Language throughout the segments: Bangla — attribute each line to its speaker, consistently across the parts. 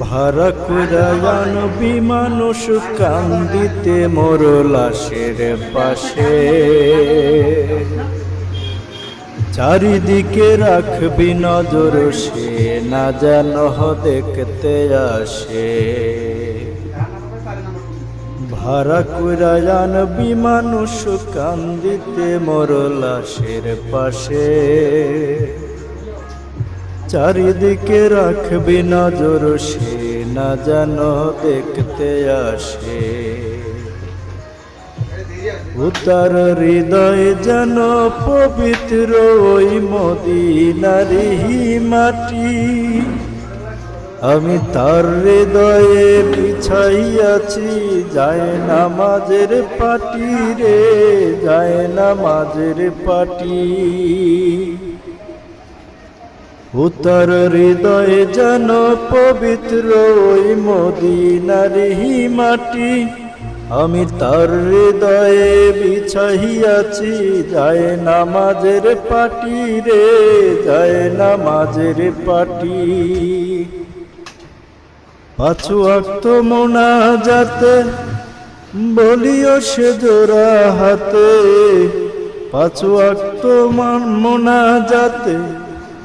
Speaker 1: ভাড়া কুরায়ান বিমানুষ কান্দিতে মোর লাশের পাশে। চারিদিকে রাখবি নজর, সে না যেন দেখতে আসে। ভাড়া কুরায়ান বিমানুষ কান্দিতে মোর লাশের পাশে। চারিদিকে রাখবি নজর, সে না যেন দেখতে আসে। উতার হৃদয় যেন পবিত্র ওই মদিনারি মাটি। আমি তার হৃদয়ে বিছাইয়াছি, যায় না মাঝের পাটি রে, যায় নামাজের পাটি। উত্তর হৃদয়ে যেন পবিত্র ওই মদিনারি মাটি। আমি তার হৃদয়ে বিছাইয়াছি, যায় নামাজের পাটি রে, যায় নামাজের পাটি। পাঁচু আক্ত মোনা যাতে বলিও সে জোড়া হাতে। পাঁচু আক্ত মোনা যাতে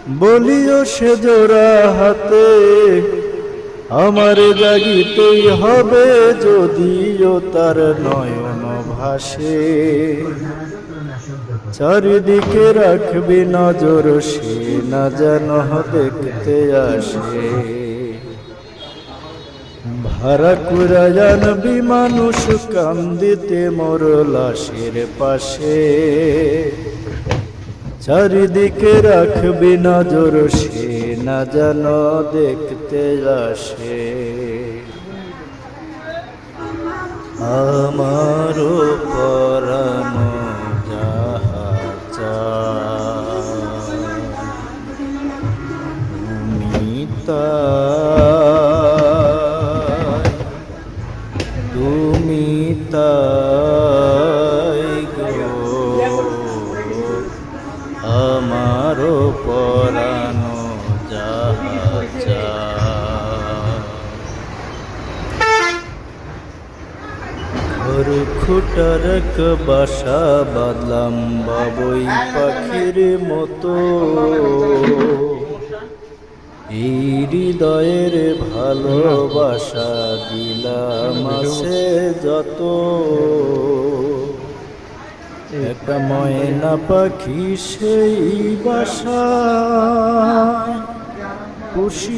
Speaker 1: বলিও সে জোড়া হাতে, আমার জাগিতেই হবে যদিও তার নয়ন ভাসে। চারিদিকে রাখবি নজর, সে না যেন দেখতে আসে। ভাড়া কুরায়ান বিমানুষ কান্দিতে মোর লাশের পাশে। চারিদিকে রাখবি নজর সে না যেন দেখতে আসে। আমার চায়, তুমি তাই। আমারও পরানো যাহা। ঘর খুটার বাসা বাদলাম বাবুই পাখির মতো এই হৃদয়ের ভালোবাসা দিলাম আছে যত একটা ময়না পাখি সেই বাসা খুশি